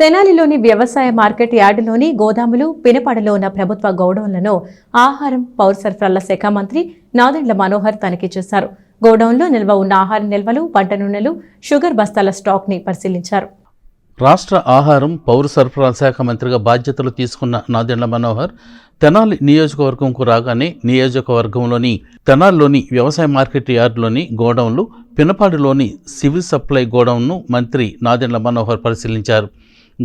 తెనాలిలోని వ్యవసాయ మార్కెట్ యార్డులోని గోదాములు పినపాడలో ఉన్న ప్రభుత్వ గోడౌన్లను ఆహారం పౌర సరఫరాల శాఖ మంత్రి నాదెండ్ల మనోహర్ తనిఖీ చేశారు. గోడౌన్లో నిల్వ ఉన్న ఆహార నిల్వలు పంట నూనెలు షుగర్ బస్తాల స్టాక్ని పరిశీలించారు. రాష్ట్ర ఆహారం పౌర సరఫరాల శాఖ మంత్రిగా బాధ్యతలు తీసుకున్న నాదెండ్ల మనోహర్ తెనాలి నియోజకవర్గంకు రాగానే నియోజకవర్గంలోని తెనాలిలోని వ్యవసాయ మార్కెట్ యార్డులోని గోడౌన్లు పినపాడులోని సివిల్ సప్లై గోడౌన్ను మంత్రి నాదెండ్ల మనోహర్ పరిశీలించారు.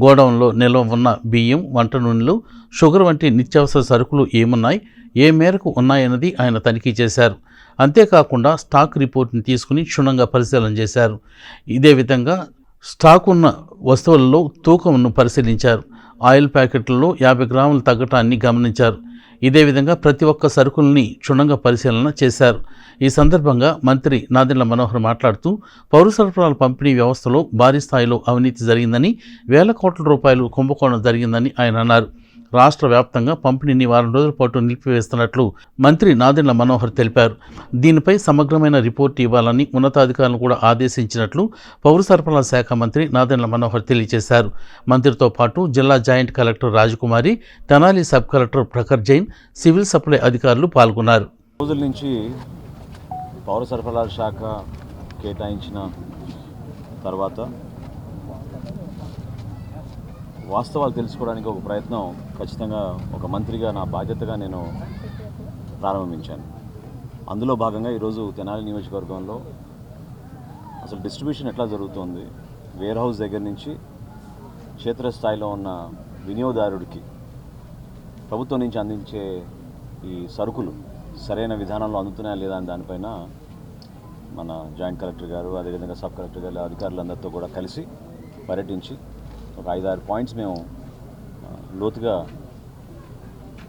గోడౌన్లో నిల్వ ఉన్న బియ్యం వంట నూనెలు షుగర్ వంటి నిత్యావసర సరుకులు ఏమున్నాయి ఏ మేరకు ఉన్నాయన్నది ఆయన తనిఖీ చేశారు. అంతేకాకుండా స్టాక్ రిపోర్ట్ని తీసుకుని క్షుణ్ణంగా పరిశీలన చేశారు. ఇదే విధంగా స్టాక్ ఉన్న వస్తువులలో తూకంను పరిశీలించారు. ఆయిల్ ప్యాకెట్లలో యాభై గ్రాములు తగ్గటాన్ని గమనించారు. ఇదే విధంగా ప్రతి ఒక్క సరుకుల్ని క్షుణ్ణంగా పరిశీలన చేశారు. ఈ సందర్భంగా మంత్రి నాదెండ్ల మనోహర్ మాట్లాడుతూ పౌర సరఫరాల పంపిణీ వ్యవస్థలో భారీ స్థాయిలో అవినీతి జరిగిందని వేల కోట్ల రూపాయలు కుంభకోణం జరిగిందని ఆయన అన్నారు. రాష్ట్ర వ్యాప్తంగా పంపిణీని వారం రోజుల పాటు నిలిపివేస్తున్నట్లు మంత్రి నాదెండ్ల మనోహర్ తెలిపారు. దీనిపై సమగ్రమైన రిపోర్టు ఇవ్వాలని ఉన్నతాధికారులను కూడా ఆదేశించినట్లు పౌర సరఫరాల శాఖ మంత్రి నాదెండ్ల మనోహర్ తెలియజేశారు. మంత్రితో పాటు జిల్లా joint collector Rajakumari Tenali sub collector Prakhar Jain civil supply అధికారులు పాల్గొన్నారు. రోజుల నుంచి పౌర సరఫరాల శాఖ కేటాయించిన తర్వాత వాస్తవాలు తెలుసుకోవడానికి ఒక ప్రయత్నం ఖచ్చితంగా ఒక మంత్రిగా నా బాధ్యతగా నేను ప్రారంభించాను. అందులో భాగంగా ఈరోజు తెనాలి నియోజకవర్గంలో అసలు డిస్ట్రిబ్యూషన్ ఎట్లా జరుగుతోంది? వేర్ హౌస్ దగ్గర నుంచి క్షేత్రస్థాయిలో ఉన్న వినియోగదారుడికి ప్రభుత్వం నుంచి అందించే ఈ సరుకులు సరైన విధానంలో అందుతున్నాయా లేదా అని దానిపైన మన జాయింట్ కలెక్టర్ గారు అదేవిధంగా సబ్ కలెక్టర్ గారు అధికారులందరితో కూడా కలిసి పర్యటించి ఒక ఐదారు పాయింట్స్ మేము లోతుగా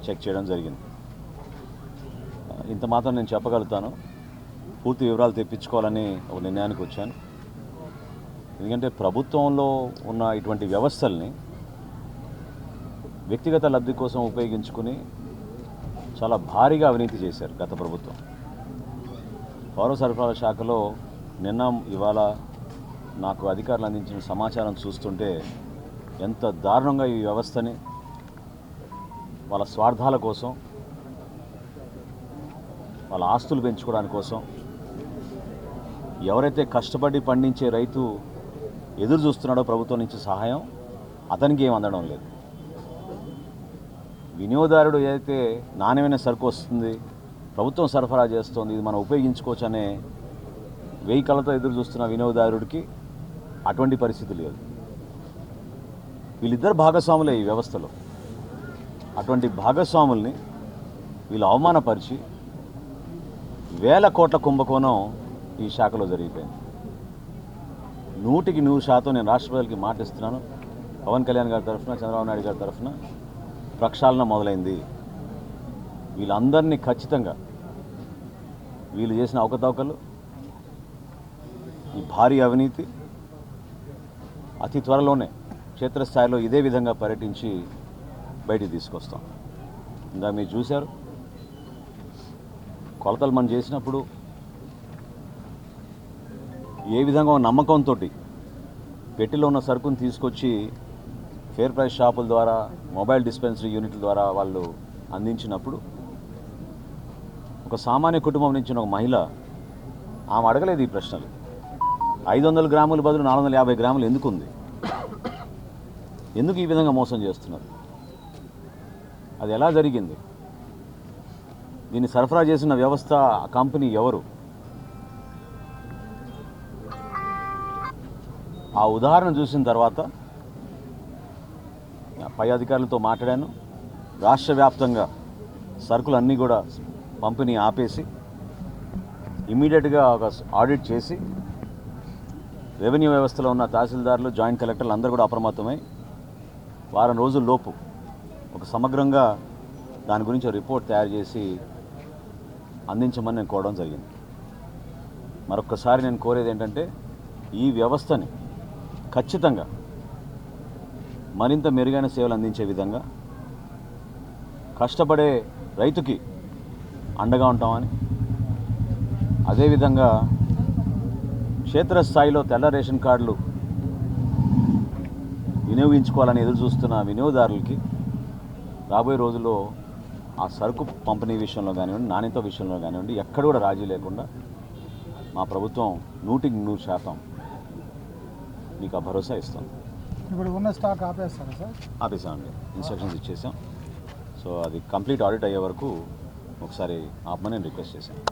చెక్ చేయడం జరిగింది. ఇంత మాత్రం నేను చెప్పగలుగుతాను. పూర్తి వివరాలు తెప్పించుకోవాలని ఒక నిర్ణయానికి వచ్చాను. ఎందుకంటే ప్రభుత్వంలో ఉన్న ఇటువంటి వ్యవస్థల్ని వ్యక్తిగత లబ్ధి కోసం ఉపయోగించుకుని చాలా భారీగా అవినీతి చేశారు గత ప్రభుత్వం. పౌర సరఫరాల శాఖలో నిన్న ఇవాళ నాకు అధికారులు అందించిన సమాచారం చూస్తుంటే ఎంత దారుణంగా ఈ వ్యవస్థని వాళ్ళ స్వార్థాల కోసం వాళ్ళ ఆస్తులు పెంచుకోవడానికి కోసం ఎవరైతే కష్టపడి పండించే రైతు ఎదురు చూస్తున్నాడో ప్రభుత్వం నుంచి సహాయం అతనికి ఏం అందడం లేదు. వినియోగదారుడు ఏదైతే నాణ్యమైన సరుకు వస్తుంది ప్రభుత్వం సరఫరా చేస్తుంది ఇది మనం ఉపయోగించుకోవచ్చు అనే వెయ్యి కళ్ళతో ఎదురు చూస్తున్న వినియోగదారుడికి అటువంటి పరిస్థితి లేదు. వీళ్ళిద్దరు భాగస్వాములే ఈ వ్యవస్థలో. అటువంటి భాగస్వాముల్ని వీళ్ళు అవమానపరిచి వేల కోట్ల కుంభకోణం ఈ శాఖలో జరిగిపోయింది. నూటికి నూరు శాతం నేను రాష్ట్ర ప్రజలకి మాటిస్తున్నాను. పవన్ కళ్యాణ్ గారి తరఫున చంద్రబాబు నాయుడు గారి తరఫున ప్రక్షాళన మొదలైంది. వీళ్ళందరినీ ఖచ్చితంగా వీళ్ళు చేసిన అవకతవకలు ఈ భారీ అవినీతి అతి త్వరలోనే క్షేత్రస్థాయిలో ఇదే విధంగా పర్యటించి బయటికి తీసుకొస్తాం. ఇంకా మీరు చూశారు. కొలతలు మనం చేసినప్పుడు ఏ విధంగా నమ్మకంతో పెట్టిలో ఉన్న సరుకుని తీసుకొచ్చి ఫేర్ ప్రైస్ షాపుల ద్వారా మొబైల్ డిస్పెన్సరీ యూనిట్ల ద్వారా వాళ్ళు అందించినప్పుడు ఒక సామాన్య కుటుంబం నుంచి ఒక మహిళ ఆమె అడగలేదు ఈ ప్రశ్నలు. ఐదు వందల గ్రాముల బదులు నాలుగు వందల యాభై గ్రాములు ఎందుకు ఉంది ఎందుకు ఈ విధంగా మోసం చేస్తున్నారు? అది ఎలా జరిగింది? దీన్ని సరఫరా చేసిన వ్యవస్థ ఆ కంపెనీ ఎవరు? ఆ ఉదాహరణ చూసిన తర్వాత పై అధికారులతో మాట్లాడాను. రాష్ట్ర వ్యాప్తంగా సరుకులు అన్నీ కూడా పంపిణీ ఆపేసి ఇమీడియట్గా ఒక ఆడిట్ చేసి రెవెన్యూ వ్యవస్థలో ఉన్న తహసీల్దారులు జాయింట్ కలెక్టర్లు అందరూ కూడా అప్రమత్తమై వారం రోజుల్లోపు ఒక సమగ్రంగా దాని గురించి ఒక రిపోర్ట్ తయారు చేసి అందించమని నేను కోరడం జరిగింది. మరొకసారి నేను కోరేది ఏంటంటే ఈ వ్యవస్థని ఖచ్చితంగా మరింత మెరుగైన సేవలు అందించే విధంగా కష్టపడే రైతుకి అండగా ఉంటామని అదేవిధంగా క్షేత్రస్థాయిలో తెల్ల రేషన్ కార్డులు వినియోగించుకోవాలని ఎదురు చూస్తున్న వినియోగదారులకి రాబోయే రోజుల్లో ఆ సరుకు పంపిణీ విషయంలో కానివ్వండి నాణ్యత విషయంలో కానివ్వండి ఎక్కడ కూడా రాజీ లేకుండా మా ప్రభుత్వం నూటికి నూరు శాతం మీకు ఆ భరోసా ఇస్తాం ఇప్పుడు ఉన్న స్టాక్ ఆపేస్తారా సార్? ఆపేసామండి. ఇన్స్ట్రక్షన్స్ ఇచ్చేసాం. సో అది కంప్లీట్ ఆడిట్ అయ్యే వరకు ఒకసారి ఆపమని నేను రిక్వెస్ట్ చేశాను.